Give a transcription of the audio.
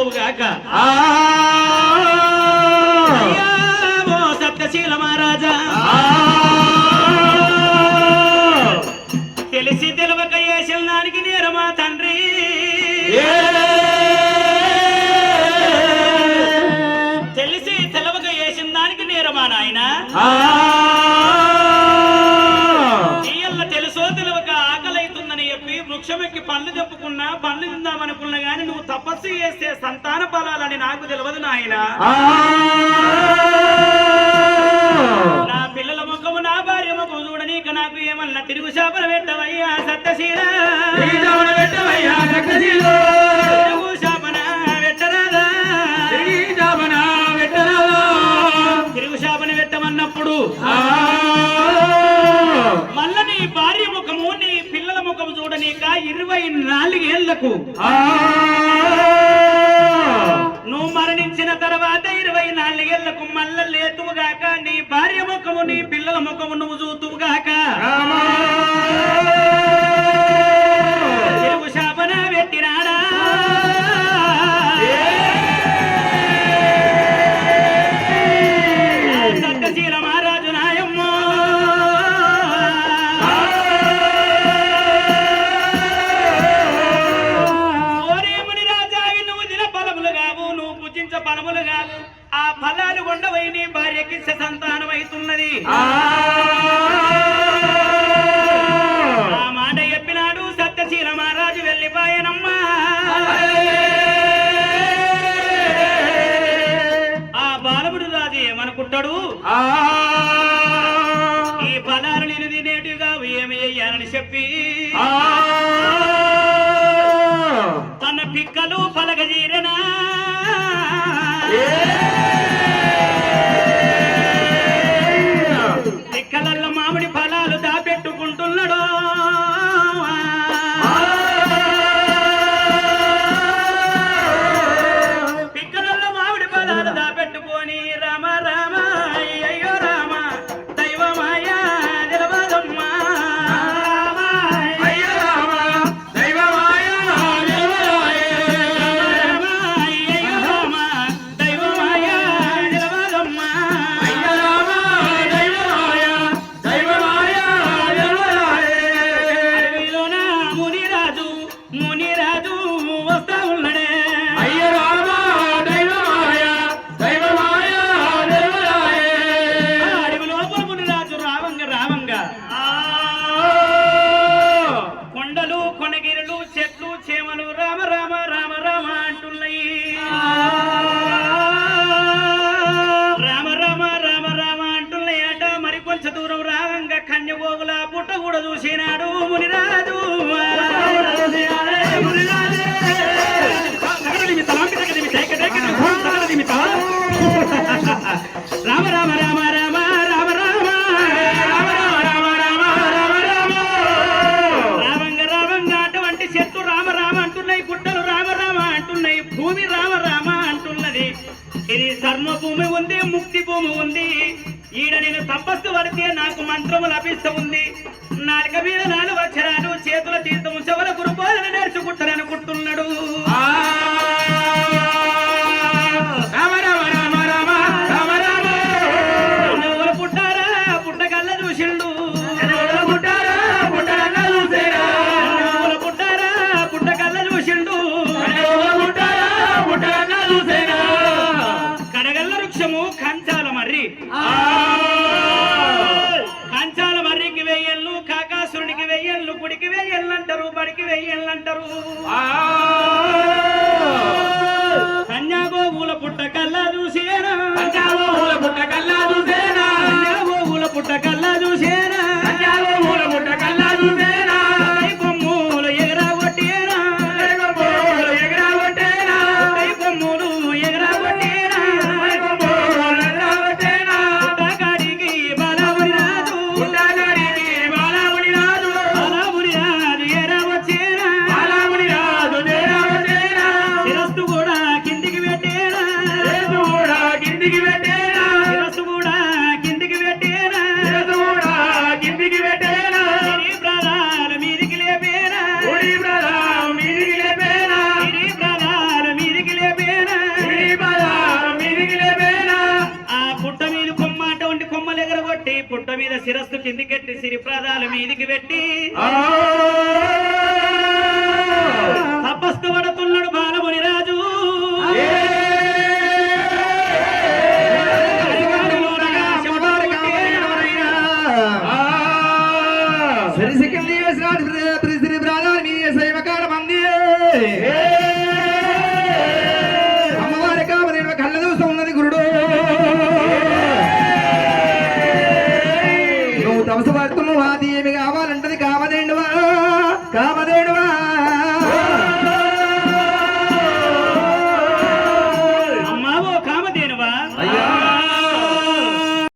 పోవు గాక ఓ సత్యశీల మహారాజా. తెలిసి తెలవక వేసిన దానికి నేరమా తండ్రి? తెలిసి తెలవక వేసిన దానికి నేరమా నాయనా? పండ్లు తిందామనుకున్నా గాని నువ్వు తపస్సు చేస్తే సంతాన ఫలాలని నాకు తెలియదు నాయన. నా పిల్లల ముఖము నా భార్య ముఖము చూడనీక నాకు ఏమన్నా తిరుగు శాపన పెట్టవయ్యా సత్యశీల. పెట్టవయ్యా శాపన పెట్టరాదా. తిరుగు శాపన పెట్టమన్నప్పుడు ఆ! చూడనీక ఇరవై నాలుగేళ్ళకు. నువ్వు మరణించిన తర్వాత ఇరవై నాలుగేళ్ళకు మళ్ళా లేతువుగాక నీ భార్య ముఖము నీ పిల్లల ముఖము నువ్వు చూతువుగాక. శాపన పెట్టినాడా ఆ. మాట చెప్పినాడు సత్యశీల మహారాజు వెళ్ళిపోయానమ్మా. ఆ బాలముడు రాజు ఏమనుకుంటాడు? ఈ ఫలాలు నేను తినేటిగా ఏమి చెయ్యాలని చెప్పి తన పిక్కలు పలగజీరనా మునిరాజు వస్తా ఉన్నాడే అయ్య రామ దైవమాయ దైవమాయ నిలవరాయే. ఆ అడవి లోపల మునిరాజు రావంగ రావంగ. ఆ. కొండలు కొనగిరులు చెట్లు చేమలు రామ రామ రామ రామ అంటున్నాయి. రామ రామ రామ రామ అంటున్నాయి అట మరి కొంచెం దూరం రావంగ కన్యగోగుల పుట్ట కూడా చూసినాడు మునిరాజు. ఇది భూమి ఉంది ముక్తి భూమి ఉంది. ఈడ నేను తపస్సు వడితే నాకు మంత్రము లభిస్తూ వారికి వెయ్యళ్ళు అంటారు పుట్ట కల్లా చూసేనా? కన్యాగోగుల పుట్ట కల్లా చూసేనా? కన్యాగోగుల పుట్ట కల్లా చూసేనా? శిరస్సు కిందికెట్టి సిరి ప్రాదాల మీదికి పెట్టి తపస్సు का